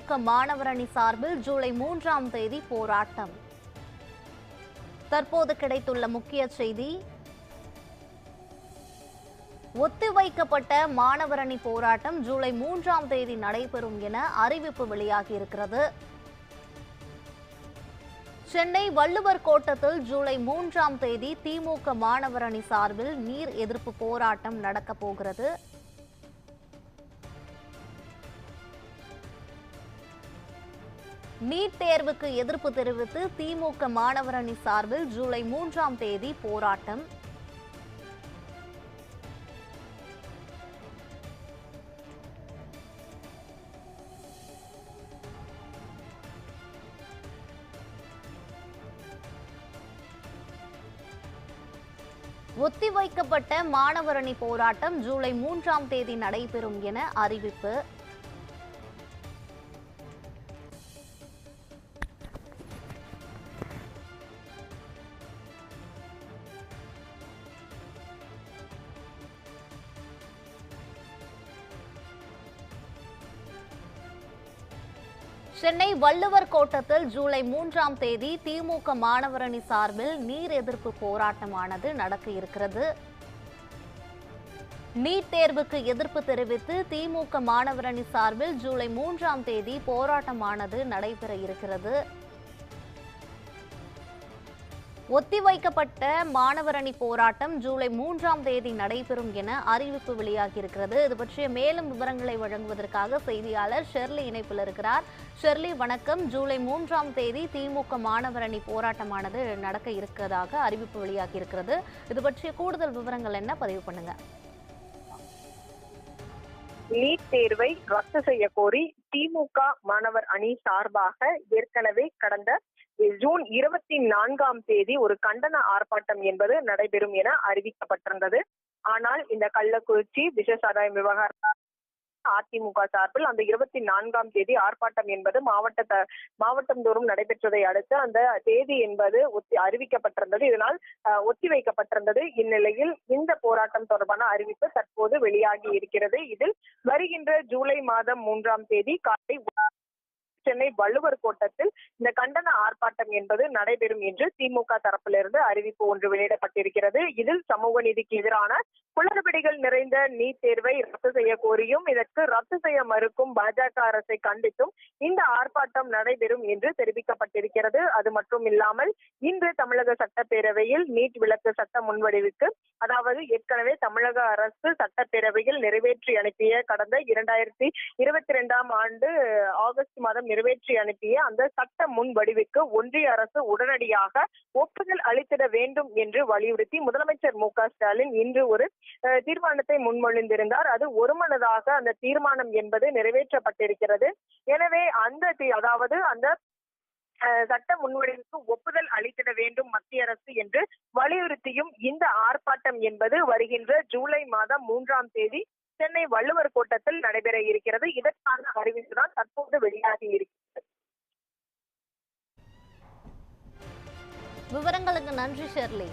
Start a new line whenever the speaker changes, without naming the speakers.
திமுக மாணவர் அணி சார்பில் ஜூலை மூன்றாம் தேதி போராட்டம். தற்போது கிடைத்துள்ள முக்கிய செய்தி ஒத்திவைக்கப்பட்ட மாணவர் அணி போராட்டம் ஜூலை மூன்றாம் தேதி நடைபெறும் என அறிவிப்பு வெளியாகியிருக்கிறது சென்னை வள்ளுவர் கோட்டத்தில் ஜூலை மூன்றாம் தேதி திமுக மாணவர் அணி சார்பில் நீர் எதிர்ப்பு போராட்டம் நடக்கப் போகிறது. நீட் தேர்வுக்கு எதிர்ப்பு தெரிவித்து திமுக மாணவர் அணி சார்பில் ஜூலை மூன்றாம் தேதி போராட்டம். ஒத்திவைக்கப்பட்ட மாணவரணி போராட்டம் ஜூலை மூன்றாம் தேதி நடைபெறும் என அறிவிப்பு. சென்னை வள்ளுவர் கோட்டத்தில் ஜூலை மூன்றாம் தேதி திமுக மாணவரணி சார்பில் நீர் எதிர்ப்பு போராட்டமானது நடக்க இருக்கிறது. நீட் தேர்வுக்கு எதிர்ப்பு தெரிவித்து திமுக மாணவரணி சார்பில் ஜூலை மூன்றாம் தேதி போராட்டமானது நடைபெற இருக்கிறது. ஒத்திவைக்கப்பட்ட மாணவர் அணி போராட்டம் ஜூலை மூன்றாம் தேதி நடைபெறும் என அறிவிப்பு வெளியாகியிருக்கிறது. இது பற்றிய மேலும் விவரங்களை வழங்குவதற்காக செய்தியாளர் ஷெர்லி இணைப்பில் இருக்கிறார். ஷெர்லி வணக்கம். ஜூலை மூன்றாம் தேதி திமுக மாணவர் அணி போராட்டமானது நடக்க இருக்கிறதாக அறிவிப்பு வெளியாகியிருக்கிறது. இது பற்றிய கூடுதல் விவரங்கள் என்ன? பதிவு பண்ணுங்க.
நீட் தேர்வை ரத்து செய்ய கோரி திமுக மாணவர் அணி சார்பாக ஏற்கனவே கடந்த ஜூன் இருபத்தி நான்காம் தேதி ஒரு கண்டன ஆர்ப்பாட்டம் என்பது நடைபெறும் என அறிவிக்கப்பட்டிருந்தது. ஆனால் இந்த கள்ளக்குறிச்சி விசேஷ ஆதாயம் விவகாரம் அதிமுக சார்பில் அந்த இருபத்தி நான்காம் தேதி ஆர்ப்பாட்டம் என்பது மாவட்ட மாவட்டம் தோறும் நடைபெற்றதை அடுத்து அந்த தேதி என்பது அறிவிக்கப்பட்டிருந்தது. இதனால் ஒத்திவைக்கப்பட்டிருந்தது இந்நிலையில் இந்த போராட்டம் தொடர்பான அறிவிப்பு தற்போது வெளியாகி இருக்கிறது. இதில் வருகின்ற ஜூலை மாதம் மூன்றாம் தேதி காலை சென்னை வள்ளுவர் கோட்டத்தில் இந்த கண்டன ஆர்ப்பாட்டம் என்பது நடைபெறும் என்று திமுக தரப்பிலிருந்து அறிவிப்பு ஒன்று வெளியிடப்பட்டிருக்கிறது. இதில் சமூக நீதிக்கு எதிரான குளறுபடிகள் நிறைந்த நீட் தேர்வை ரத்து செய்ய கோரியும் இதற்கு ரத்து செய்ய மறுக்கும் பாஜக அரசை கண்டித்தும் இந்த ஆர்ப்பாட்டம் நடைபெறும் என்று தெரிவிக்கப்பட்டிருக்கிறது. அது மட்டும் இல்லாமல் இன்று தமிழக சட்டப்பேரவையில் நீட் விளக்கு சட்ட முன்வடிவுக்கு அதாவது ஏற்கனவே தமிழக அரசு சட்டப்பேரவையில் நிறைவேற்றி அனுப்பிய கடந்த இரண்டாயிரத்தி இருபத்தி இரண்டாம் ஆண்டு ஆகஸ்ட் மாதம் நிறைவேற்றி அனுப்பிய அந்த சட்ட முன்வடிவுக்கு ஒன்றிய அரசு உடனடியாக ஒப்புதல் அளித்திட வேண்டும் என்று வலியுறுத்தி முதலமைச்சர் மு ஸ்டாலின் இன்று ஒரு தீர்மானத்தை முன்மொழிந்திருந்தார். அது ஒருமனதாக அந்த தீர்மானம் என்பது நிறைவேற்றப்பட்டிருக்கிறது. எனவே அந்த அதாவது அந்த சட்ட முன்வடிவுக்கு ஒப்புதல் அளித்திட வேண்டும் மத்திய அரசு என்று வலியுறுத்தியும் இந்த ஆர்ப்பாட்டம் என்பது வருகின்ற ஜூலை மாதம் மூன்றாம் தேதி சென்னை வள்ளுவர் கோட்டத்தில் நடைபெற இருக்கிறது. இதற்கான அறிவிப்பு தான் தற்போது வெளியாகி இருக்கிறது.
விவரங்களுக்கு நன்றி ஷெர்லி.